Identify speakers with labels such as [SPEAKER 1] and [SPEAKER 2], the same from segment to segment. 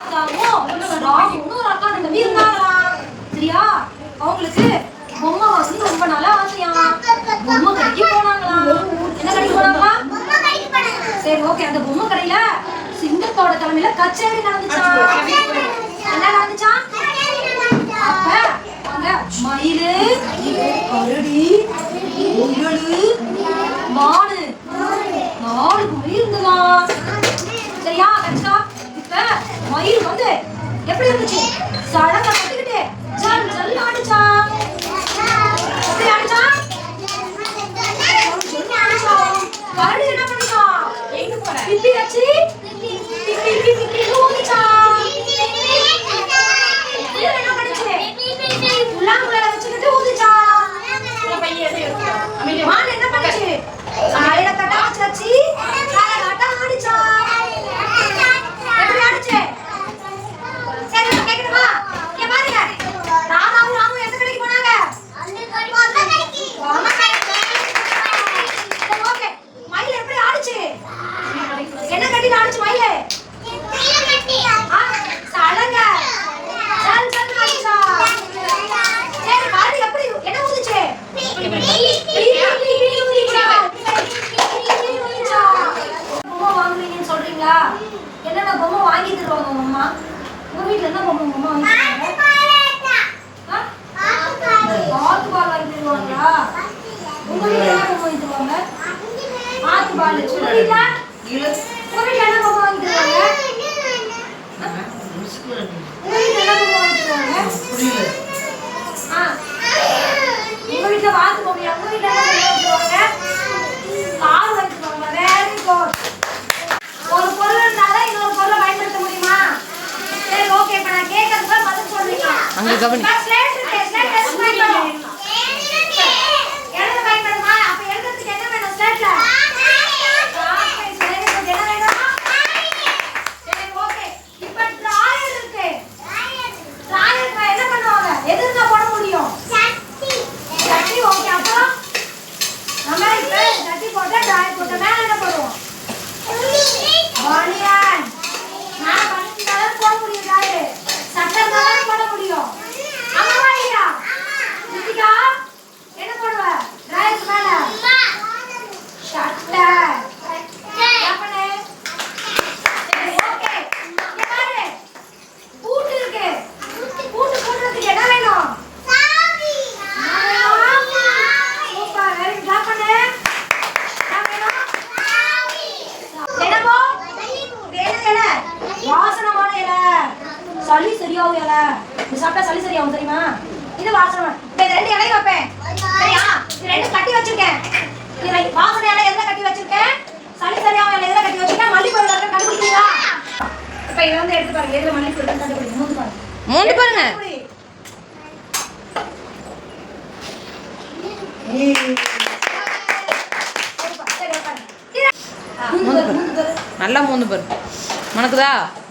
[SPEAKER 1] இன்னொரு அக்கா தம்பி இருந்தாங்களா? சரியா? அவங்களுக்கு பொம்மை ரொம்ப நல்லா ஆசையா? பொம்மை கடைக்கு போனாங்களா? என்ன கடைக்கு சரி ஓகே அந்த பொம்மை கடையில சிங்கத்தோட தலைமையில கச்சேரி நடந்துச்சா? என்ன நடந்துச்சா? அப்ப மயிலு கரடி மயில் வந்து எப்படி இருந்துச்சு? சடங்க கட்டிக்கிட்டு ஜல் ஜல் ஆடுச்சா? 为的么那么萌萌萌？ಗಮನಿ சாப்பிட்டா சளி சரியாகும் தெரியுமா? இது வாசனை. இது ரெண்டு இலையும் வைப்பேன். சரியா? இது ரெண்டு கட்டி வச்சிருக்கேன். இது வாசனை இலை எதுல கட்டி வச்சிருக்கேன்? சளி சரியாகும் இலை எதுல கட்டி வச்சிருக்கேன்? மல்லிப்பூ இருக்கு கண்டுபிடிச்சீங்களா இப்போ இதை வந்து எடுத்து பாருங்க. எதுல மல்லிப்பூ இருக்கு கண்டுபிடி மூணு பாருங்க.
[SPEAKER 2] மூணு பாருங்க. நல்லா மூணு பேர். மணக்குதா?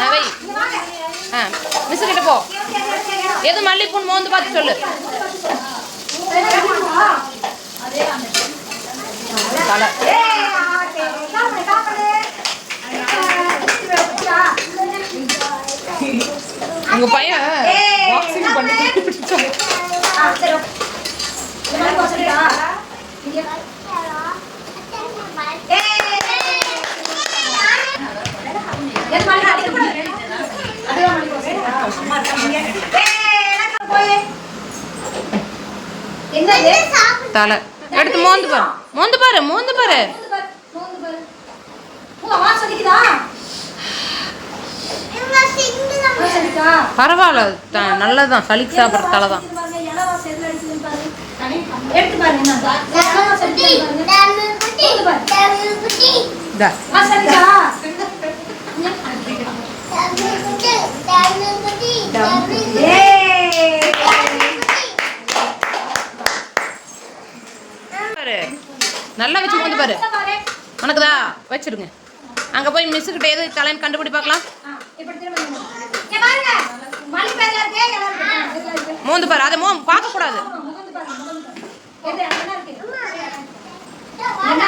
[SPEAKER 2] வை. ஆ மிஸ் கிட்ட போ.
[SPEAKER 1] எது
[SPEAKER 2] மல்லிப்பூன் மோந்து பார்த்து சொல்லு.
[SPEAKER 1] கலர்
[SPEAKER 2] உங்க பையன் பாக்ஸிங் பண்ணி தலை எடுத்து மோந்து பாரு. மோந்து பாரு மோந்து பாரு. பரவாயில்ல நல்லதான் சளிக்கு சாப்பிட்ற தலை தான்
[SPEAKER 1] பாரு.
[SPEAKER 2] நல்லா வச்சு உட்காந்து பாரு. உனக்குதா? வச்சிருங்க. அங்க போய் மிஸ் கிட்ட எது தலைன்னு கண்டுபிடி பார்க்கலாம். மூந்து பாரு. அதை மூ
[SPEAKER 1] பார்க்க கூடாது என்ன